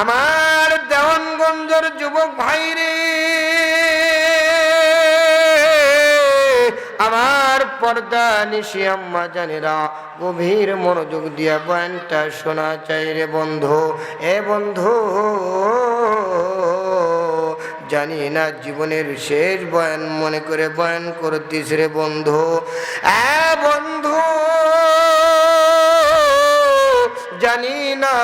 আমার দেওয়ানগঞ্জের যুবক ভাইরে, আমার পর্দা নিশি আম্মা জানেরা গভীর মনোযোগ দিয়া বয়ানটা শোনা চাই রে বন্ধু। এ বন্ধু, জানি না জীবনের শেষ বয়ান মনে করে বয়ান করতিস রে বন্ধু। এ বন্ধু জানি না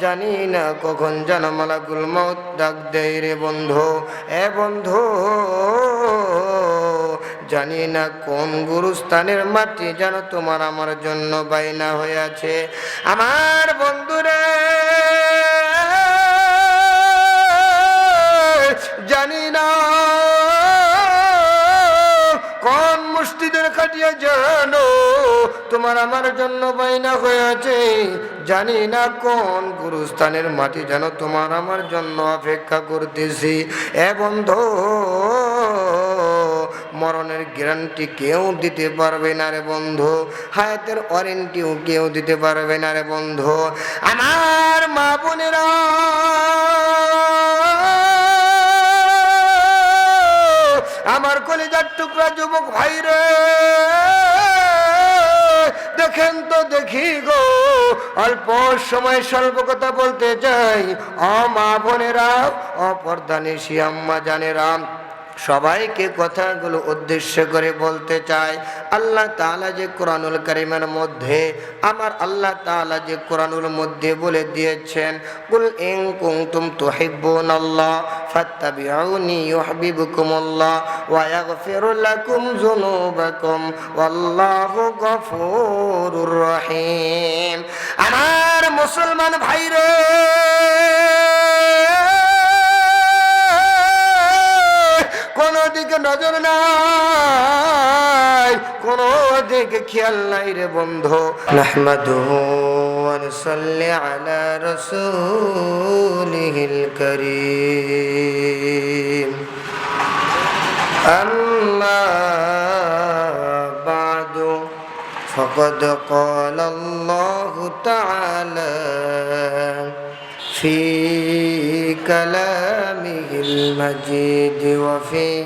জানি না কখন জানামালাকুল মত ডাক দেয় রে বন্ধু। এ বন্ধু জানি না কোন গুরুস্থানের মাটি যেন তোমার আমার জন্য বাইনা হয়ে আছে আমার বন্ধুরে জানি না মুষ্টিদের খাটিয়া জানো, তোমার আমার জন্য বাইনা হয়ে আছে জানি না কোন গুরুস্থানের মাটি যেন তোমার আমার জন্য অপেক্ষা করতেছি। এ বন্ধু, মরণের গ্যারান্টি কেউ দিতে পারবে না রে বন্ধু। হায়াতের ওয়ারেন্টিও কেউ দিতে পারবে না রে বন্ধু। আমার মা বোনেরা আমার কলিজার টুকরা যুবক ভাই রে। দেখেন তো দেখি গো, অল্প সময় স্বল্প কথা বলতে চাই। অ মা বোনেরা অপরদানিসি আম্মা জানেরা। সবাইকে কথাগুলো উদ্দেশ্য করে বলতে চাই। আল্লাহ তাআলা যে কোরআনুল কারিমের মধ্যে, আমার আল্লাহ তাআলা যে কোরআনুল মধ্যে বলে দিয়েছেন, কুল ইন কুনতুম তুহিব্বুনাল্লাহ ফাত্তাবিউনি ইউহিব্বুকুমুল্লাহ ওয়া ইয়াগফির লাকুম যুনুবাকুম ওয়াল্লাহু গফুরুর রহিম। আমার মুসলমান ভাইরে দিকে নজর নাই কোন দিকে খেয়াল নাই রে বন্ধু নাহমাদুহু ওয়া নুসাল্লি আলা রাসূলিহিল কারীম أما بعد فقد قال الله تعالى في كلامه المجيد وفي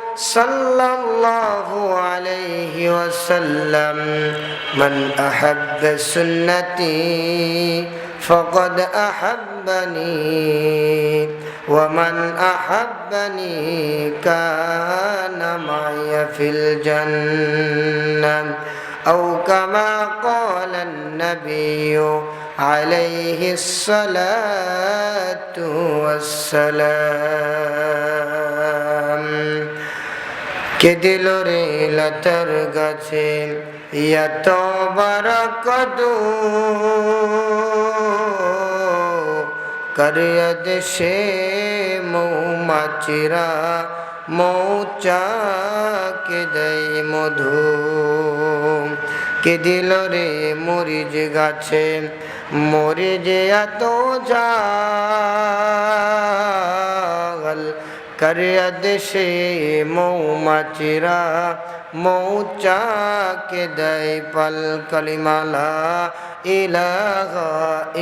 صلى الله عليه وسلم. من أحب سنتي فقد أحبني. ومن أحبني كان معي في الجنة. أو كما قال النبي عليه الصلاة والسلام. কে দিল রে লতার গাছে? এত বারাকদু করিয়া দেশে মৌমাছিরা মৌচাকে দেয় মধু। কে দিল রে মরিজ গাছে? মরিজ এত জাল করিয়া দেশে মৌমাছিরা মৌচাকে দেয় পাল কলিমালা, ইলাহা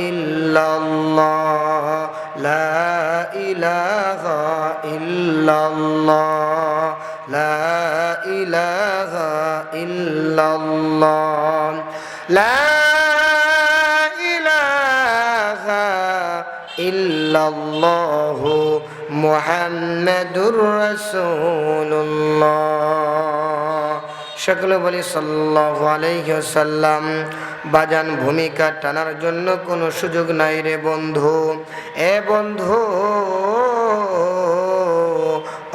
ইল্লাল্লাহ, লা ইলাহা ইল্লাল্লাহ, লা ইলাহা ইল্লাল্লাহ, লা ইলাহা ইল্লাল্লাহ মুহাম্মাদুর রাসূলুল্লাহ। সকলে বলি, সাল্লাল্লাহু আলাইহি ওয়াসাল্লাম, বাজান ভূমিকা টানার জন্য কোনো সুযোগ নাই রে বন্ধু। এ বন্ধু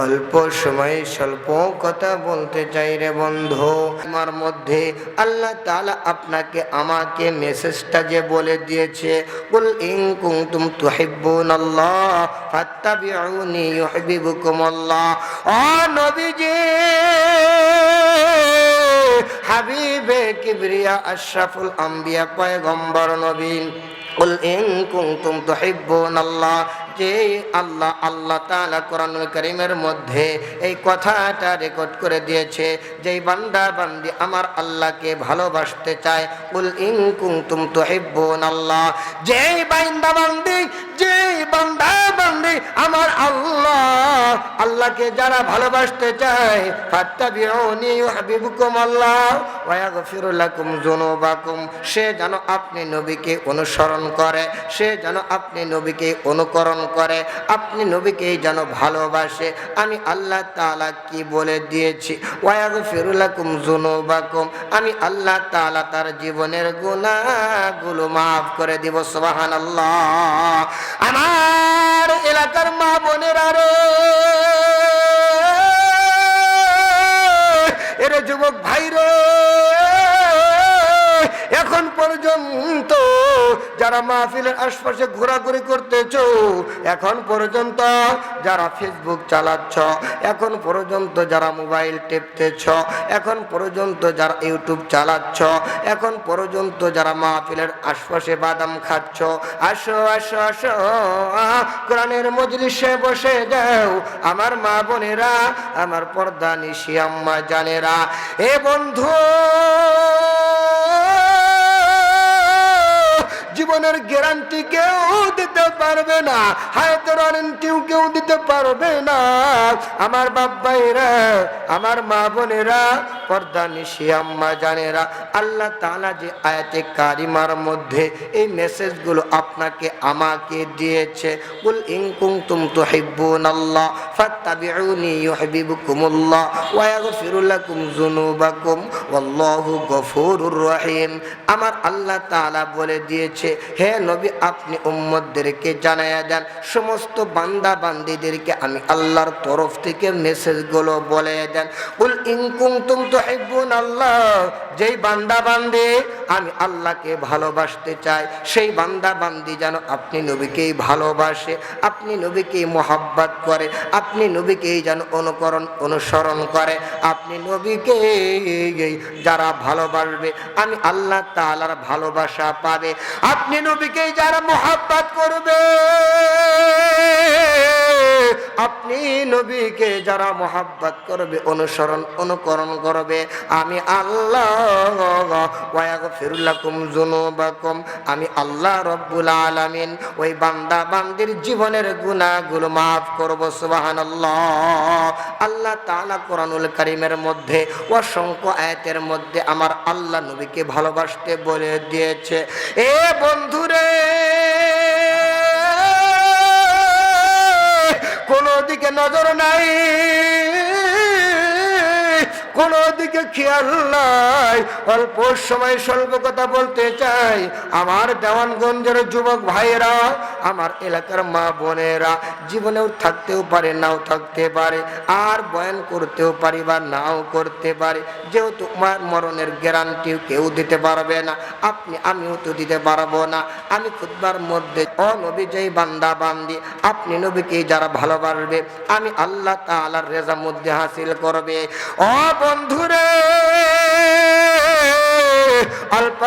অল্প সময় স্বল্প কথা বলতে চাই রে বন্ধু। আমার মধ্যে আল্লাহ তালা আপনাকে, আমাকে মেসেজটা যে বলে দিয়েছে, কুল ইন কুনতুম তুহিব্বুনাল্লাহ ফাত্তাবিউনি ইউহিব্বুকুমুল্লাহ। ও নবীজি, হাবিবে কিবরিয়া আশরাফুল আম্বিয়া পয়গম্বর নবী, কুল ইন কুনতুম তুহিব্বুনাল্লাহ যে আল্লাহ আল্লাহ তাআলা কোরআনুল কারীমের মধ্যে এই কথাটা রেকর্ড করে দিয়েছে যেই বান্দা, বান্দি আমার আল্লাহকে ভালোবাসতে চায়। কুল ইন কুনতুম তুহিব্বুনাল্লাহ। যেই বান্দা, বান্দি যেই বান্দা, বান্দি আমার আল্লাহ, আল্লাহকে যারা ভালোবাসতে চায় ইউহিব্বুকুম আল্লাহ ওয়া ইয়াগফিরু লাকুম যুনুবাকুম। সে যেন আপনি নবীকে অনুসরণ করে, সে যেন আপনি নবীকে অনুকরণ করে, আপনি নবীকে যেন ভালোবাসে। আমি আল্লাহ তালা কি বলে দিয়েছি? ওয়াগ ফিরুলাকুম জুনুবাকুম আমি আল্লাহ তালা তার জীবনের গুণাগুলো মাফ করে দিব আল্লাহ আমার এলাকার মা বোনের রে যারা মাহফিলের আশপাশে ঘোরাঘুরি করতেছ, এখন পর্যন্ত যারা ফেসবুক চালাচ্ছ, এখন পর্যন্ত যারা মোবাইল টেপতেছ, এখন পর্যন্ত যারা ইউটিউব চালাচ্ছ, এখন পর্যন্ত যারা মাহফিলের আশপাশে বাদাম খাচ্ছ, আসো আসো আসো, কোরআনের মজলিসে বসে যাও, আমার মা বোনেরা, আমার পর্দা নিশি আম্মা জানেরা। এ বন্ধু! জীবনের গ্যারান্টি কেউ দিতে পারবে না, হায়াতের ওয়ারেন্টিও কেউ দিতে পারবে না। আমার বাব্বাইরা আমার মা বোনেরা, পর্দা নিশি আম্মা জানেরা, আল্লাহ তাআলা যে আয়াতে কারিমার মধ্যে এই মেসেজগুলো আপনাকে আমাকে দিয়েছে। কুল ইন কুনতুম তুহিব্বুনাল্লাহ, ফাত্তাবিউনি ইউহিব্বুকুমুল্লাহ, ওয়া ইয়াগফিরু লাকুম যুনুবাকুম, ওয়াল্লাহু গফুরুর রহিম। আমার আল্লাহ তাআলা বলে দিয়েছে হে নবী, আপনি উম্মতদেরকে জানায়া দেন। সমস্ত বান্দা বান্দিদেরকে আমি আল্লাহর তরফ থেকে মেসেজগুলো বলে দেন। কুল ইন কুনতুম তুহিব্বুন আল্লাহ যেই বান্দা বান্দি আমি আল্লাহকে ভালোবাসতে চাই। সেই বান্দা বান্দি যেন আপনি নবীকেই ভালোবাসে, আপনি নবীকেই মোহাব্বত করে, আপনি নবীকেই যেন অনুকরণ, অনুসরণ করে। আপনি নবীকে যারা ভালোবাসবে, আমি আল্লাহ তাআলার ভালোবাসা পাবে। আপনি নবীকে যারা মোহাব্বত করবে। আপনি নবীকে যারা মোহাব্বত করবে, অনুসরণ, অনুকরণ করবে, আমি আল্লাহ আমি আল্লাহ রব্বুল আলামিন। ওই বান্দা বান্দির জীবনের গুনাহগুলো maaf করব, সুবহানাল্লাহ। আল্লাহ তাআলা কোরআনুল কারীমের মধ্যে, অসংখ্য আয়াতের মধ্যে আমার আল্লাহ নবীকে ভালোবাসতে বলে দিয়েছে। এ বন্ধুরে দিকে নজর নাই। কোনো দিকে খেয়াল নাই। অল্প সময় স্বল্প কথা বলতে চাই। আমার দেওয়ানগঞ্জের যুবক ভাইয়েরা, আমার এলাকার মা বোনেরা, জীবনেও থাকতেও পারে, নাও থাকতে পারে, আর বয়ান করতেও পারি বা নাও করতে পারে। যেহেতু আমার মরণের গ্যারান্টিও কেউ দিতে পারবে না, আপনি, আমিও তো দিতে পারব না। আমি খুদবার মধ্যে অনবিজয়ী বান্দা, বান্দি। আপনি নবীকে যারা ভালোবাসবে, আমি আল্লাহ তাআলার রেজা মধ্যে হাসিল করবে। ও বন্ধুরে, অল্প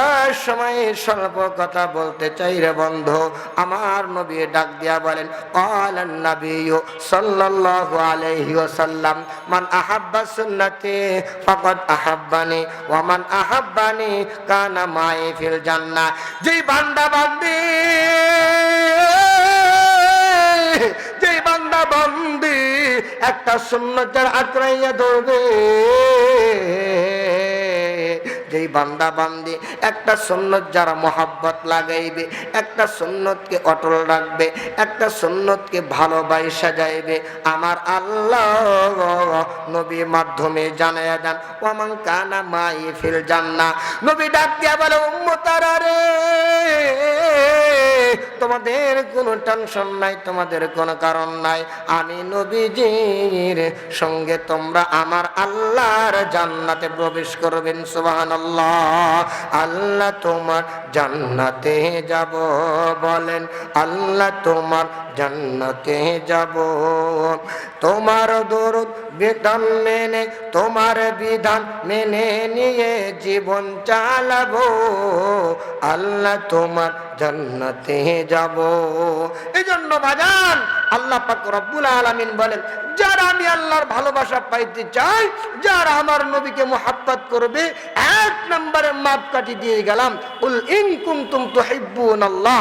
সময়ে স্বল্প কথা বলতে চাই রে বন্ধু। আমার নবী ডাক দিয়া বলেন আলান নবী সাল্লাল্লাহু আলাইহি ওয়াসাল্লাম, মান আহাব্বা সুন্নতি ফাকাদ আহাব্বানি ওয়া মান আহাব্বানি কানা মাই ফিল জান্নাহ যেই বান্দা বান্দি, যেই বান্দা বান্দি একটা সুন্নতের আঁকড়াইয়া ধরবে। যেই বান্দা বান্দি, একটা সুন্নত যারা মোহাব্বত লাগাইবে, একটা সুন্নতকে অটল রাখবে, একটা সুন্নতকে ভালোবাসা যাইবে আমার আল্লাহ নবীর মাধ্যমে জানায়া দেন ওমান কানা মাই ফিল জান্না। নবী ডাক দিয়া বলে উম্মতারা রে, তোমাদের কোনো টেনশন নাই, তোমাদের কোনো কারণ নাই। আমি নবীজির সঙ্গে তোমরা আমার আল্লাহর জান্নাতে প্রবেশ করবেন, সুবহানাল্লাহ। আল্লাহ তোমার জান্নাতে যাব। বলেন আল্লাহ তোমার জান্নাতে যাব। তোমার দরুদ বিধান মেনে তোমার বিধান মেনে নিয়ে জীবন চালাবো আল্লাহ তোমার জান্নাতে যাব এই জন্য বাজান আল্লাহ পাক রব্বুল আলামিন বলেন, যারা আমি আল্লাহর ভালোবাসা পাইতে চাই, যারা আমার নবীকে মোহাব্বত করবে, এক নম্বরে মাপকাঠি দিয়ে গেলাম, উল ইন কুনতুম তুহিব্বুনাল্লাহ।